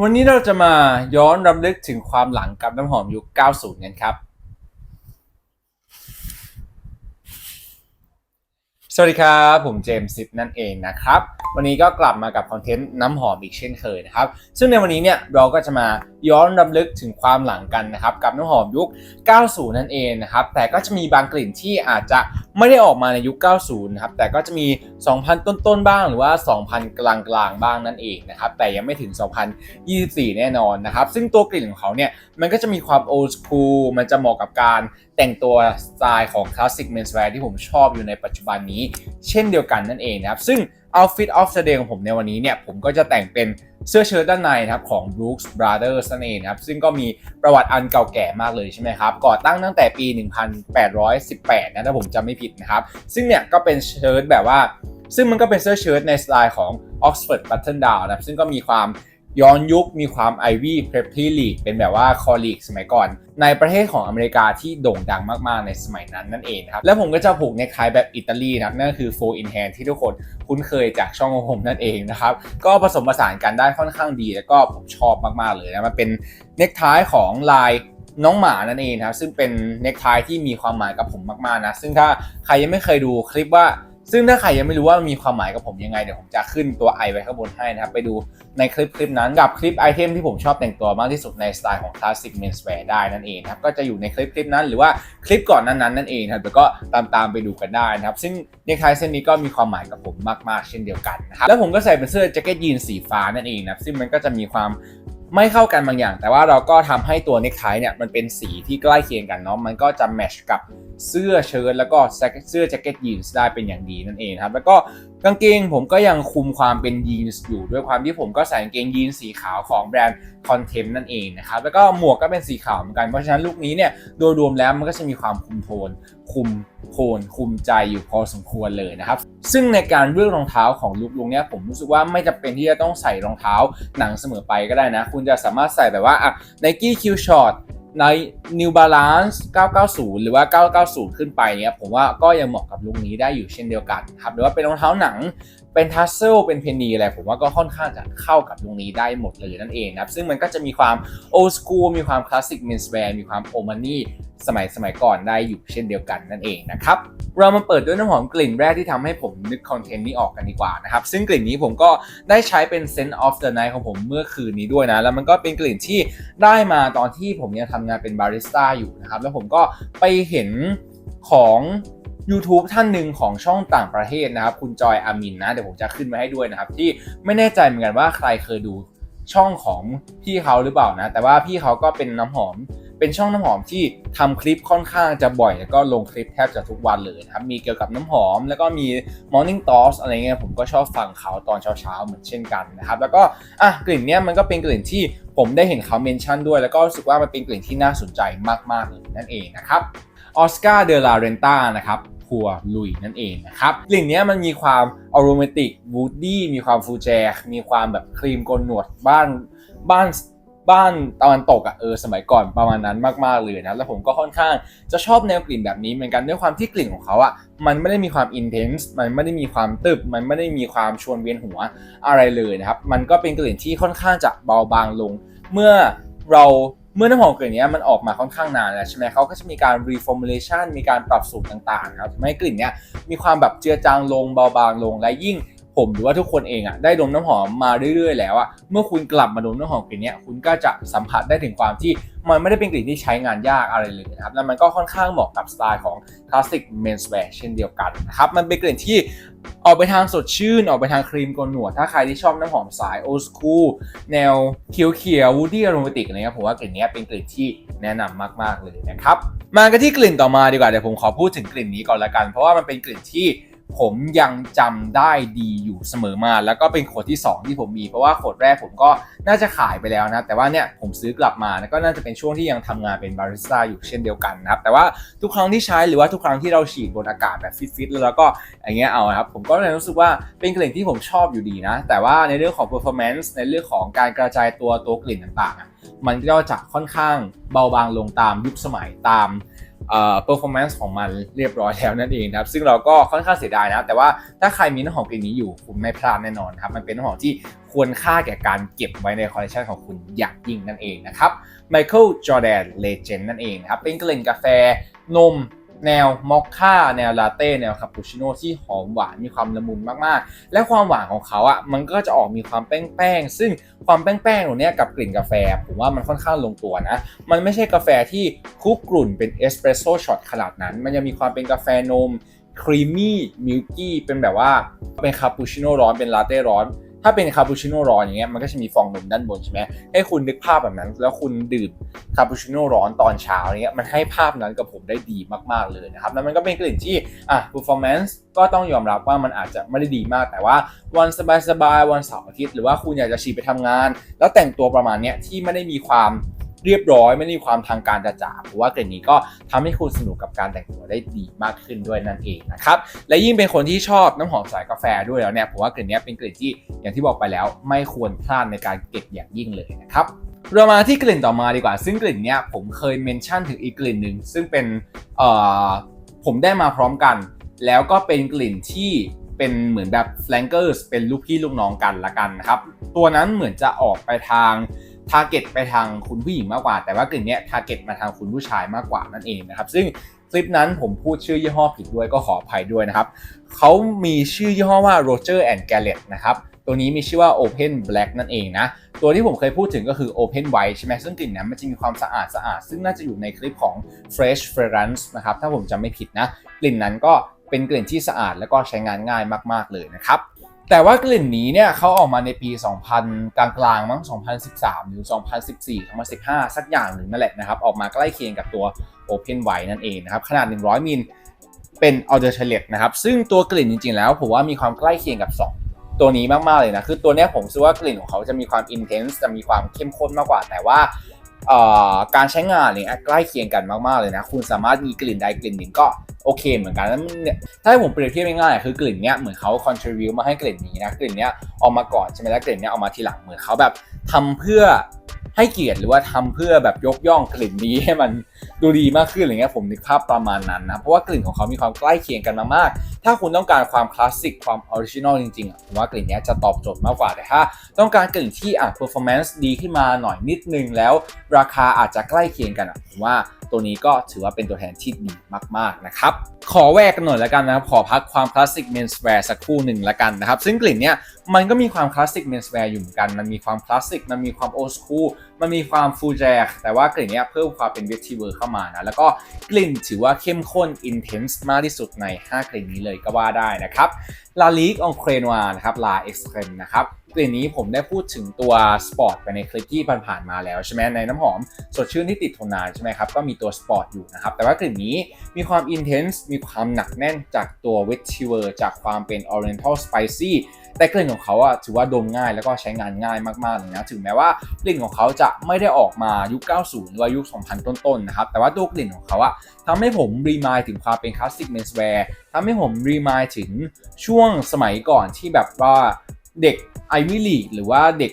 วันนี้เราจะมาย้อนรำลึกถึงความหลังกับน้ำหอมยุค 90 กันครับ สวัสดีครับ ผมเจมส์ซิปนั่นเองนะครับ วันนี้ก็กลับมากับคอนเทนต์น้ำหอมอีกเช่นเคยนะครับ ซึ่งในวันนี้เนี่ยเราก็จะมาย้อนรำลึกถึงความหลังกันนะครับ กับน้ำหอมยุค 90 นั่นเองนะครับ แต่ก็จะมีบางกลิ่นที่อาจจะไม่ได้ออกมาในยุค 90 นะครับ แต่ก็จะมี 2,000 ต้นๆบ้างหรือว่า 2,000 กลางๆ บ้างนั่นเองนะครับ แต่ยังไม่ถึง 2024 แน่นอนนะครับ ซึ่งตัวกลิ่นของเขาเนี่ยมันก็จะมีความ old school มันจะเหมาะกับการแต่งตัวสไตล์ของ classic menswear ที่ผมชอบอยู่ในปัจจุบันนี้ เช่นเดียวกันนั่นเองนะครับ ซึ่ง outfit of the day ของผมในวันนี้เนี่ย ผมก็จะแต่งเป็นเสื้อเชิ้ตด้านในนะครับของ Brooks Brothers นั่นเองนะครับ ซึ่งก็มีประวัติอันเก่าแก่มากเลยใช่ไหมครับ ก่อตั้งตั้งแต่ปี 1818 นะถ้าผมจำไม่ผิดนะครับ ซึ่งเนี่ยก็เป็นเชิ้ตแบบว่า ซึ่งมันก็เป็นเสื้อเชิ้ตในสไตล์ของ Oxford Button Down นะครับซึ่งก็มีความ ย้อนยุคมีความ Ivy Preppy League เป็นแบบว่าคอลีกสมัยก่อน ในประเทศของอเมริกาที่โด่งดังมากๆในสมัยนั้นนั่นเองครับ แล้วผมก็จะผูกเนคไทแบบอิตาลีนะครับนั่นคือ four in hand ที่ทุกคนคุ้นเคยจากช่องของผมนั่นเองนะครับ ก็ผสมผสานกันได้ค่อนข้างดี แล้วก็ผมชอบมากๆเลยนะมันเป็นเนคไทของลายน้องหมานั่นเองครับซึ่งเป็นเนคไทที่มีความหมายกับผมมากๆนะซึ่งถ้าใครยังไม่เคยดูคลิปว่า ซึ่งถ้าใครยังไม่รู้ว่ามันมีความหมายกับผมยังไงเดี๋ยวผมจะขึ้นตัวไอไว้ข้างบนให้นะครับ ไปดูในคลิปคลิปนั้นกับคลิปไอเทมที่ผมชอบแต่งตัวมากที่สุดในสไตล์ของ Classic Menswear ได้นั่นเองครับก็จะอยู่ในคลิปคลิปนั้นหรือว่าคลิปก่อนนั้นนั้นนั่นเองครับแล้วก็ตามตามๆไปดูกันได้นะครับ ซึ่งเนคไทเส้นนี้ก็มีความหมายกับผมมากๆ เช่นเดียวกันนะครับแล้วผมก็ใส่เป็นเสื้อแจ็คเก็ตยีนสีฟ้านั่นเองนะซึ่งมันก็จะมีความ ไม่เข้ากันบางอย่าง แต่ว่าเราก็ทำให้ตัวเนคไทเนี่ยมันเป็นสีที่ใกล้เคียงกันเนาะมันก็จะแมชกับเสื้อเชิ้ตแล้วก็เสื้อแจ็คเก็ตยีนส์ได้เป็นอย่างดีนั่นเองครับแล้วก็ กางเกงผมก็ยังคุมความเป็นยีนส์อยู่ด้วยความที่ผมก็ใส่กางเกงยีนส์สีขาวของแบรนด์คอนเทมนั่นเองนะครับแล้วก็หมวกก็เป็นสีขาวเหมือนกันเพราะฉะนั้นลุคนี้เนี่ยโดยรวมแล้วมันก็จะมีความคุมโทน คุมโทนคุมใจอยู่พอสมควรเลยนะครับซึ่งในการเลือกรองเท้าของลุคลุงเนี่ยผมรู้สึกว่าไม่จำเป็นที่จะต้องใส่รองเท้าหนังเสมอไปก็ได้นะ คุณจะสามารถใส่แบบว่าอะ Nike Q Short ใน New Balance 990 หรือว่า 990 ขึ้นไปเนี่ยผมว่าก็ยังเหมาะกับลุคนี้ได้อยู่เช่นเดียวกันครับหรือว่าเป็นรองเท้าหนัง เป็นทัสเซลเป็นเพนนีอะไรผมว่าก็ค่อนข้างจะเข้ากับลุคนี้ได้หมดเลยนั่นเองนะครับ ซึ่งมันก็จะมีความ old school มีความ classic menswear มีความ o m a n i สมัยสมัยก่อนได้อยู่เช่นเดียวกันนั่นเองนะครับ เรามาเปิดด้วยน้ำหอมกลิ่นแรกที่ทำให้ผมนึกคอนเทนต์นี้ออกกันดีกว่านะครับ ซึ่งกลิ่นนี้ผมก็ได้ใช้เป็น Scent of the Night ของผมเมื่อคืนนี้ด้วยนะ แล้วมันก็เป็นกลิ่นที่ได้มาตอนที่ผมยังทำงานเป็นบาริสต้าอยู่นะครับ แล้วผมก็ไปเห็นของ YouTube ท่านหนึ่งของช่องต่างประเทศนะครับ คุณจอยอามินนะ เดี๋ยวผมจะขึ้นมาให้ด้วยนะครับ ที่ไม่แน่ใจเหมือนกันว่าใครเคยดูช่องของพี่เขาหรือเปล่านะ แต่ว่าพี่เขาก็เป็นน้ำหอม เป็นช่องน้ำหอมที่ทำคลิปค่อนข้างจะบ่อยแล้วก็ลงคลิปแทบจะทุกวันเลยนะครับ มีเกี่ยวกับน้ำหอม แล้วก็มี Morning t o s อะไรเงี้ยผมก็ชอบฟังเขาตอนเช้าๆเหมือนเช่นกันนะครับ แล้วก็อะกลิ่นเนี้ยมันก็เป็นกลิ่นที่ผมได้เห็นเขาเมนชั่นด้วย แล้วก็รู้สึกว่ามันเป็นกลิ่นที่น่าสนใจมากๆเลยนั่นเองนะครับออสการ์เดลาเรนตานะครับ พัวลุยนั่นเองนะครับกลิ่นนี้มันมีความอ r o ม a ติกวูดดี้มีความฟูแจมีความแบบครีมโกนหนวดบ้านบ้านบ้านตะวันตกอะเออสมัยก่อนประมาณนั้นมากๆเลยนะแล้วผมก็ค่อนข้างจะชอบแนวกลิ่นแบบนี้เหมือนกันด้วยความที่กลิ่นของเขาอะมันไม่ได้มีความอินเทนส์มันไม่ได้มีความตึบมันไม่ได้มีความชวนเวียนหัวอะไรเลยนะครับมันก็เป็นกลิ่นที่ค่อนข้างจะเบาบางลง เมื่อเรา เมื่อน้ำหอมกลิ่นนี้มันออกมาค่อนข้างนานแล้วใช่ไหมเขาก็จะมีการ reformulation มีการปรับสูตรต่างๆครับทำให้กลิ่นนี้มีความแบบเจือจางลงเบาบางลงและยิ่งผมหรือว่าทุกคนเองอะได้ดมน้ำหอมมาเรื่อยๆ แล้วอะเมื่อคุณกลับมาดมน้ำหอมกลิ่นนี้คุณก็จะสัมผัสได้ถึงความที่มันไม่ได้เป็นกลิ่นที่ใช้งานยากอะไรเลยนะครับแล้วมันก็ค่อนข้างเหมาะกับสไตล์ของ classic menswear เช่นเดียวกันนะครับมันเป็นกลิ่นที่ ออกไปทางสดชื่น ออกไปทางครีมโกนหนวด ถ้าใครที่ชอบน้ำหอมสายโอสคูลแนวเขียวๆ woody aromatic อะครับผมว่ากลิ่นนี้เป็นกลิ่นที่แนะนำมากๆเลยนะครับ มากันที่กลิ่นต่อมาดีกว่าเดี๋ยวผมขอพูดถึงกลิ่นนี้ก่อนละกัน เพราะว่ามันเป็นกลิ่นที่ ผมยังจำได้ดีอยู่เสมอมา แล้วก็เป็นขวดที่ 2 ที่ผมมี เพราะว่าขวดแรกผมก็น่าจะขายไปแล้วนะ แต่ว่าเนี่ยผมซื้อกลับมาแล้วก็น่าจะเป็นช่วงที่ยังทำงานเป็นบาริสต้าอยู่เช่นเดียวกันนะครับ แต่ว่าทุกครั้งที่ใช้หรือว่าทุกครั้งที่เราฉีดบนอากาศแบบฟิตๆแล้วก็อย่างเงี้ยเอาครับ ผมก็เลยรู้สึกว่าเป็นกลิ่นที่ผมชอบอยู่ดีนะ แต่ว่าในเรื่องของ performance ในเรื่องของการกระจายตัวตัวกลิ่นต่างๆ มันก็จะค่อนข้างเบาบางลงตามยุคสมัยตาม เอ่อ performance ของมันเรียบร้อยแล้วนั่นเองนะครับซึ่งเราก็ค่อนข้างเสียดายนะแต่ว่าถ้าใครมีน้ำหอมกลิ่นนี้อยู่คุณไม่พลาดแน่นอนครับมันเป็นน้ำหอมที่ควรค่าแก่การเก็บไว้ในคอลเลคชันของคุณอย่างยิ่งนั่นเองนะครับ Michael Jordan Legend นั่นเองนะครับเป็นกลิ่นกาแฟนม แนวมอคค่าแนวลาเต้แนวคาปูชิโน่ที่หอมหวานมีความละมุนมากๆ และความหวานของเขาอะมันก็จะออกมีความแป้งๆซึ่งความแป้งๆตรงนี้กับกลิ่นกาแฟ ผมว่ามันค่อนข้างลงตัวนะ มันไม่ใช่กาแฟที่คุกกลุ่นเป็นเอสเปรสโซ่ช็อตขนาดนั้น มันยังมีความเป็นกาแฟนมครีมมี่มิลกี้เป็นแบบว่าเป็นคาปูชิโน่ร้อนเป็นลาเต้ร้อน ถ้าเป็นคาปูชิโน่ร้อนอย่างเงี้ยมันก็จะมีฟองนมด้านบนใช่ไหมให้คุณนึกภาพแบบนั้น แล้วคุณดื่มคาปูชิโน่ร้อนตอนเช้าเนี้ยมันให้ภาพนั้นกับผมได้ดีมากๆเลยนะครับแล้วมันก็เป็นกลิ่นที่อะ performance ก็ต้องยอมรับว่ามันอาจจะไม่ได้ดีมาก แต่ว่าวันสบายๆวันเสาร์อาทิตย์หรือว่าคุณอยากจะฉีดไปทำงาน แล้วแต่งตัวประมาณเนี้ยที่ไม่ได้มีความ เรียบร้อยไม่มีความทางการจ๋าๆผมว่ากลิ่นนี้ก็ทำให้คุณสนุกกับการแต่งตัวได้ดีมากขึ้นด้วยนั่นเองนะครับและยิ่งเป็นคนที่ชอบน้ำหอมสายกาแฟด้วยแล้วเนี่ยผมว่ากลิ่นนี้เป็นกลิ่นที่อย่างที่บอกไปแล้ว ไม่ควรพลาดในการเก็บอย่างยิ่งเลยนะครับเรามาที่กลิ่นต่อมาดีกว่า ซึ่งกลิ่นเนี้ยผมเคยเมนชั่นถึงอีกกลิ่นหนึ่งซึ่งเป็นเอ่อผมได้มาพร้อมกัน แล้วก็เป็นกลิ่นที่เป็นเหมือนแบบ flankers เป็นลูกพี่ลูกน้องกันละกันนะครับ ตัวนั้นเหมือนจะออกไปทาง ทาร์เก็ตไปทางคุณผู้หญิงมากกว่า แต่ว่ากลิ่นเนี้ยทาร์เก็ตมาทางคุณผู้ชายมากกว่านั่นเองนะครับ ซึ่งคลิปนั้นผมพูดชื่อยี่ห้อผิดด้วยก็ขออภัยด้วยนะครับ เขามีชื่อยี่ห้อว่า Roger and Gallet นะครับ ตัวนี้มีชื่อว่า Open Black นั่นเองนะ ตัวที่ผมเคยพูดถึงก็คือ Open White ใช่ไหมซึ่งกลิ่นนั้นมันจะมีความสะอาดสะอาด ซึ่งน่าจะอยู่ในคลิปของ Fresh Fragrance นะครับ ถ้าผมจำไม่ผิดนะ กลิ่นนั้นก็เป็นกลิ่นที่สะอาดแล้วก็ใช้งานง่ายมาก ๆ เลยนะครับ แต่ว่ากลิ่นนี้เนี่ยเขาออกมาในปี 2000 กลางๆมั้ง 2013 หรือ 2014 2015 สักอย่างหนึ่งนั่นแหละนะครับ ออกมาใกล้เคียงกับตัว Open White นั่นเองนะครับ ขนาด 100 มิลเป็นออเดอร์เชเลตนะครับ ซึ่งตัวกลิ่นจริงๆ แล้วผมว่ามีความใกล้เคียงกับ 2 ตัวนี้มากๆเลยนะ คือตัวเนี้ยผมรู้ว่ากลิ่นของเขาจะมีความอินเทนส์จะมีความเข้มข้นมากกว่า แต่ว่า การใช้งานเนี่ยใกล้เคียงกันมากๆเลยนะ คุณสามารถมีกลิ่นใดกลิ่นหนึ่งก็โอเคเหมือนกันแล้วเนี่ยถ้าให้ผมเปรียบเทียบง่ายๆคือกลิ่นเนี้ยเหมือนเขา contribute มาให้กลิ่นนี้นะกลิ่นเนี้ยออกมาก่อนใช่ไหมแล้วกลิ่นเนี้ยออกมาทีหลังเหมือนเขาแบบทำเพื่อ ให้เกียรติหรือว่าทำเพื่อแบบยกย่องกลิ่นนี้ให้มันดูดีมากขึ้นอะไรเงี้ยผมนึกภาพประมาณนั้นนะเพราะว่ากลิ่นของเขามีความใกล้เคียงกันมากๆถ้าคุณต้องการความคลาสสิกความออริจินอลจริงๆอะผมว่ากลิ่นนี้จะตอบโจทย์มากกว่าแต่ถ้า ต้องการกลิ่นที่อะ performance ดีขึ้นมาหน่อยนิดนึงแล้ว ราคาอาจจะใกล้เคียงกันอะผมว่า ตัวนี้ก็ถือว่าเป็นตัวแทนที่ดีมากๆนะครับ ขอแวกกันหน่อยละกันนะครับ ขอพักความคลาสสิก menswear สักครู่หนึ่งละกันนะครับ ซึ่งกลิ่นเนี้ยมันก็มีความคลาสสิก menswear อยู่เหมือนกัน มันมีความคลาสสิก มันมีความ old school มันมีความ full jack แต่ว่ากลิ่นเนี้ยเพิ่มความเป็น vetiver เข้ามานะ แล้วก็กลิ่นถือว่าเข้มข้น intense มากที่สุดใน 5 กลิ่นนี้เลยก็ว่าได้นะครับ ลาลีกองเครนวานะครับ ลาเอ็กซ์เครนนะครับ กลิ่นนี้ผมได้พูดถึงตัวสปอร์ตไปในคลิปที่ผ่านๆมาแล้วใช่ไหมในน้ำหอมสดชื่นที่ติดทนนานใช่ไหมครับก็มีตัวสปอร์ตอยู่นะครับแต่ว่ากลิ่นนี้มีความอินเทนส์มีความหนักแน่นจากตัวเวทิเวอร์จากความเป็น Oriental Spicy แต่กลิ่นของเขาอะถือว่าดมง่ายแล้วก็ใช้งานง่ายมากๆเลยนะถึงแม้ว่ากลิ่นของเขาจะไม่ได้ออกมายุค 90 หรือว่ายุค 2000 ต้นๆนะครับแต่ว่าตัวกลิ่นของเขาอะทำให้ผมรีมายถึงความเป็นคลาสสิกเมนส์แวร์ทำให้ผมรีมายถึงช่วงสมัยก่อนที่แบบว่าเด็ก ไอวิลีหรือว่าเด็ก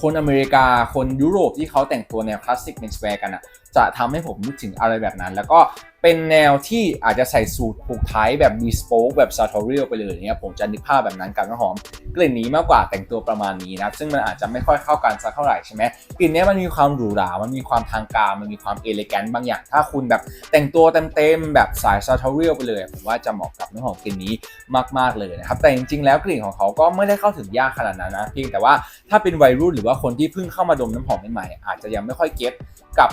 คนอเมริกาคนยุโรปที่เขาแต่งตัวแนวคลาสสิกเมนส์แวร์กันอะจะทำให้ผมนึกถึงอะไรแบบนั้น แล้วก็ เป็นแนวที่อาจจะใส่สูทผูกไทยแบบ bespoke แบบ sartorial ไปเลยเนี่ยผมจะนึกภาพแบบนั้นกับน้ำหอมกลิ่นนี้มากกว่าแต่งตัวประมาณนี้นะซึ่งมันอาจจะไม่ค่อยเข้ากันสักเท่าไหร่ใช่ไหมกลิ่นนี้มันมีความหรูหรา มันมีความทางการ มันมีความเอเลแกนบางอย่าง ถ้าคุณแบบแต่งตัวเต็มๆแบบสายซาทอเรียลไปเลยผมว่าจะเหมาะกับน้ำหอมกลิ่นนี้มากๆเลยนะครับแต่จริงๆ แล้วกลิ่นของเขาก็ไม่ได้เข้าถึงยากขนาดนั้นนะเพียงแต่ว่าถ้าเป็นวัยรุ่นหรือว่าคนที่เพิ่งเข้ามาดมน้ำหอมใหม่ๆอาจจะยังไม่ค่อยเก็ตกับ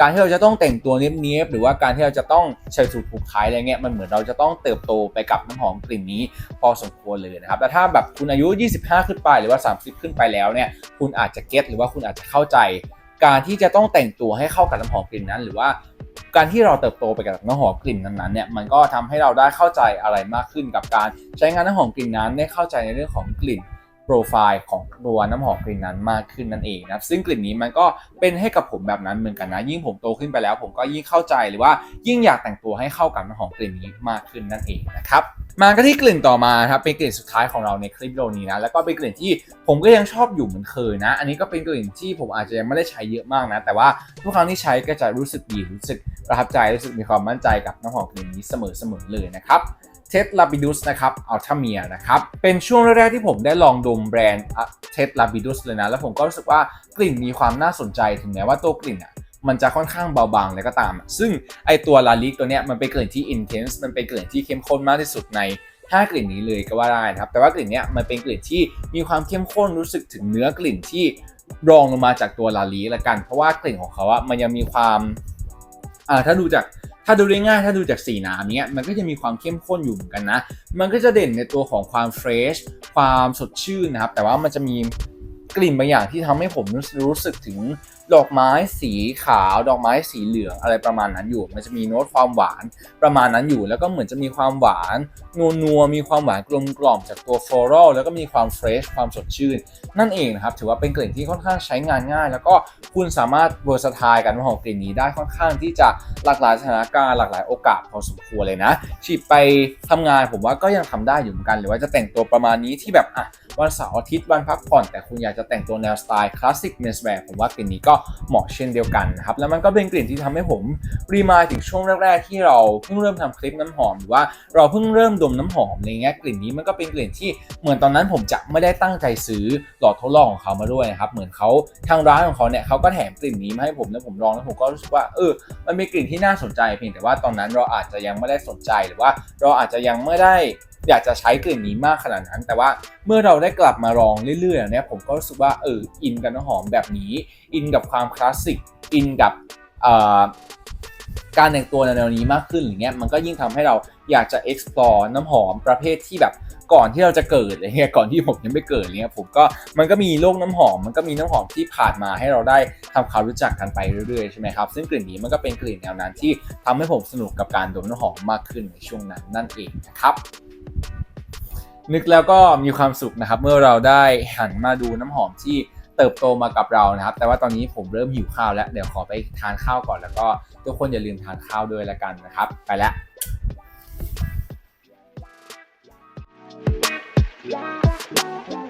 การที่เราจะต้องแต่งตัวเนี้ยบๆหรือว่าการที่เราจะต้องใส่สูทผูกไทยอะไรเงี้ยมันเหมือนเราจะต้องเติบโตไปกับน้ำหอมกลิ่นนี้พอสมควรเลยนะครับแต่ถ้าแบบคุณอายุ 25 ขึ้นไปหรือว่า 30 ขึ้นไปแล้วเนี่ยคุณอาจจะเก็ตหรือว่าคุณอาจจะเข้าใจ การที่จะต้องแต่งตัวให้เข้ากับน้ำหอมกลิ่นนั้น หรือว่าการที่เราเติบโตไปกับน้ำหอมกลิ่นนั้นๆเนี่ยมันก็ทำให้เราได้เข้าใจอะไรมากขึ้นกับการใช้งานน้ำหอมกลิ่นนั้นได้เข้าใจในเรื่องของกลิ่น รไฟล์ของตัวน้ำหอมกลิ่นนั้นมากขึ้นนั่นเองนะซึ่งกลิ่นนี้มันก็เป็นให้กับผมแบบนั้นเหมือนกันนะ ยิ่งผมโตขึ้นไปแล้ว ผมก็ยิ่งเข้าใจหรือว่ายิ่งอยากแต่งตัวให้เข้ากับน้ำหอมกลิ่นนี้มากขึ้นนั่นเองนะครับมากันที่กลิ่นต่อมาครับเป็นกลิ่นสุดท้ายของเราในคลิปวิดีโอนี้นะแล้วก็เป็นกลิ่นที่ผมก็ยังชอบอยู่เหมือนเคยนะ อันนี้ก็เป็นกลิ่นที่ผมอาจจะยังไม่ได้ใช้เยอะมากนะ แต่ว่าทุกครั้งที่ใช้ก็จะรู้สึกดีรู้สึกประทับใจรู้สึกมีความมั่นใจกับน้ำหอมกลิ่นนี้เสมอๆเลยนะครับ เทสลาบิดุสนะครับอัลทาเมียนะครับเป็นช่วงแรกๆที่ผมได้ลองดมแบรนด์เทสลาบิดุสเลยนะ แล้วผมก็รู้สึกว่ากลิ่นมีความน่าสนใจถึงแม้ว่าตัวกลิ่นอะมันจะค่อนข้างเบาบางเลยก็ตามอะซึ่งไอตัวลาลิกตัวเนี้ยมันเป็นกลิ่นที่อินเทนส์มันเป็นกลิ่นที่เข้มข้นมากที่สุดใน5กลิ่นนี้เลยก็ว่าได้นะครับ แต่ว่ากลิ่นเนี้ยมันเป็นกลิ่นที่มีความเข้มข้นรู้สึกถึงเนื้อกลิ่นที่รองลงมาจากตัวลาลีละกัน เพราะว่ากลิ่นของเขาอะมันยังมีความอ่าถ้าดูจาก ถ้าดูได้ง่ายถ้าดูจากสีน้ำเนี้ยมันก็จะมีความเข้มข้นอยู่เหมือนกันนะ มันก็จะเด่นในตัวของความเฟรชความสดชื่นนะครับ แต่ว่ามันจะมีกลิ่นบางอย่างที่ทำให้ผมรู้สึกถึง ดอกไม้สีขาว ดอกไม้สีเหลืองอะไรประมาณนั้นอยู่ มันจะมีโน้ตความหวานประมาณนั้นอยู่ แล้วก็เหมือนจะมีความหวานนัวนัวๆมีความหวานกลมกล่อมจากตัวฟลอรัลแล้วก็มีความเฟรชความสดชื่น นั่นเองนะครับ ถือว่าเป็นกลิ่นที่ค่อนข้างใช้งานง่าย แล้วก็คุณสามารถเวอร์สไตล์กันของกลิ่นนี้ได้ค่อนข้างที่จะหลากหลายสถานการณ์หลากหลายโอกาสพอสมควรเลยนะฉีดไปทำงานผมว่าก็ยังทำได้อยู่เหมือนกัน หรือว่าจะแต่งตัวประมาณนี้ที่แบบอะวันเสาร์อาทิตย์วันพักผ่อน แต่คุณอยากจะแต่งตัวแนวสไตล์คลาสสิกเมสแวร์ผมว่ากลิ่นนี้ก็เหมาะเช่นเดียวกันนะครับ แล้วมันก็เป็นกลิ่นที่ทำให้ผมรีมายถึงช่วงแรก ๆ ที่เราเพิ่งเริ่มทำคลิปน้ำหอมหรือว่าเราเพิ่งเริ่มดมน้ำหอมอะไรเงี้ยกลิ่นนี้มันก็เป็นกลิ่นที่เหมือนตอนนั้นผมจะไม่ได้ตั้งใจซื้อหลอดทดลองของเขามาด้วยนะครับเหมือนเขาทางร้านของเขาเนี่ยเขาก็แถมกลิ่นนี้มาให้ผมแล้วผมลองแล้วผมก็รู้สึกว่าเออมันเป็นกลิ่นที่น่าสนใจเพียงแต่ว่าตอนนั้นเราอาจจะยังไม่ได้สนใจหรือว่าเราอาจจะยังไม่ได้ อยากจะใช้กลิ่นนี้มากขนาดนั้น แต่ว่าเมื่อเราได้กลับมาลองเรื่อยๆเนี่ยผมก็รู้สึกว่าเอออินกับน้ำหอมแบบนี้ อินกับความคลาสสิกอินกับการแต่งตัวในแนวนี้มากขึ้นอย่างเงี้ยมันก็ยิ่งทำให้เราอยากจะ explore น้ำหอมประเภทที่แบบก่อนที่เราจะเกิดอะไรเงี้ยก่อนที่ผมยังไม่เกิดเงี้ยผมก็มันก็มีโลกน้ำหอม มันก็มีน้ำหอมที่ผ่านมาให้เราได้ทำความรู้จักกันไปเรื่อยๆใช่ไหมครับซึ่งกลิ่นนี้มันก็เป็นกลิ่นแนวนั้นที่ทำให้ผมสนุกกับการดมน้ำหอมมากขึ้นในช่วงนั้นนั่นเองนะครับ นึกแล้วก็มีความสุขนะครับ เมื่อเราได้หันมาดูน้ำหอมที่เติบโตมากับเรานะครับ แต่ว่าตอนนี้ผมเริ่มหิวข้าวแล้ว เดี๋ยวขอไปทานข้าวก่อนแล้วก็ทุกคนอย่าลืมทานข้าวด้วยละกันนะครับ ไปแล้ว Yeah.